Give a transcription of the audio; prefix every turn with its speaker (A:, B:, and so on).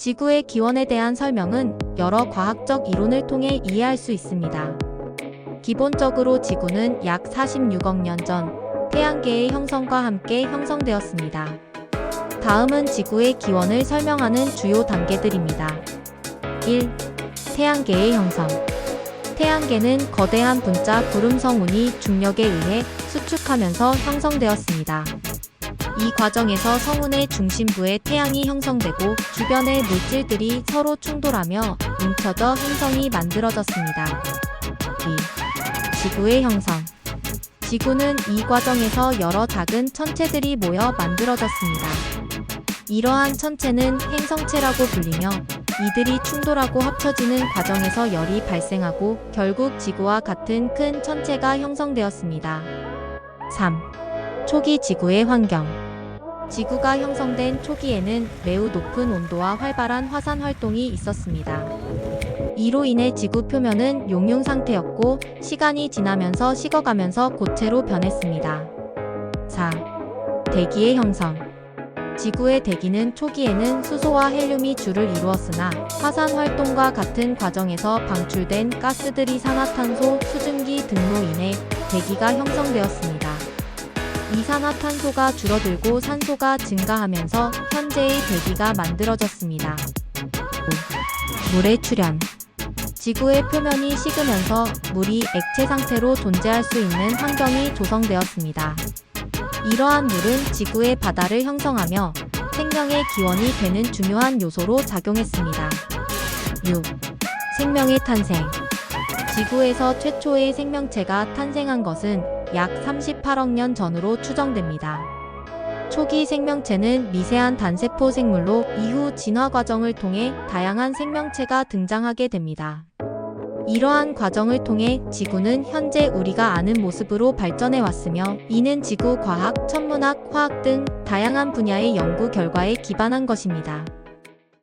A: 지구의 기원에 대한 설명은 여러 과학적 이론을 통해 이해할 수 있습니다. 기본적으로 지구는 약 46억 년 전 태양계의 형성과 함께 형성되었습니다. 다음은 지구의 기원을 설명하는 주요 단계들입니다. 1. 태양계의 형성. 태양계는 거대한 분자 구름 성운이 중력에 의해 수축하면서 형성되었습니다. 이 과정에서 성운의 중심부에 태양이 형성되고 주변의 물질들이 서로 충돌하며 뭉쳐져 행성이 만들어졌습니다. 2. 지구의 형성. 지구는 이 과정에서 여러 작은 천체들이 모여 만들어졌습니다. 이러한 천체는 행성체라고 불리며 이들이 충돌하고 합쳐지는 과정에서 열이 발생하고 결국 지구와 같은 큰 천체가 형성되었습니다. 3. 초기 지구의 환경. 지구가 형성된 초기에는 매우 높은 온도와 활발한 화산 활동이 있었습니다. 이로 인해 지구 표면은 용융 상태였고 시간이 지나면서 식어가면서 고체로 변했습니다. 4. 대기의 형성. 지구의 대기는 초기에는 수소와 헬륨이 주를 이루었으나 화산 활동과 같은 과정에서 방출된 가스들이 산화탄소, 수증기 등로 인해 대기가 형성되었습니다. 이산화탄소가 줄어들고 산소가 증가하면서 현재의 대기가 만들어졌습니다. 5. 물의 출현. 지구의 표면이 식으면서 물이 액체 상태로 존재할 수 있는 환경이 조성되었습니다. 이러한 물은 지구의 바다를 형성하며 생명의 기원이 되는 중요한 요소로 작용했습니다. 6. 생명의 탄생. 지구에서 최초의 생명체가 탄생한 것은 약 38억 년 전으로 추정됩니다. 초기 생명체는 미세한 단세포 생물로 이후 진화 과정을 통해 다양한 생명체가 등장하게 됩니다. 이러한 과정을 통해 지구는 현재 우리가 아는 모습으로 발전해 왔으며 이는 지구 과학, 천문학, 화학 등 다양한 분야의 연구 결과에 기반한 것입니다.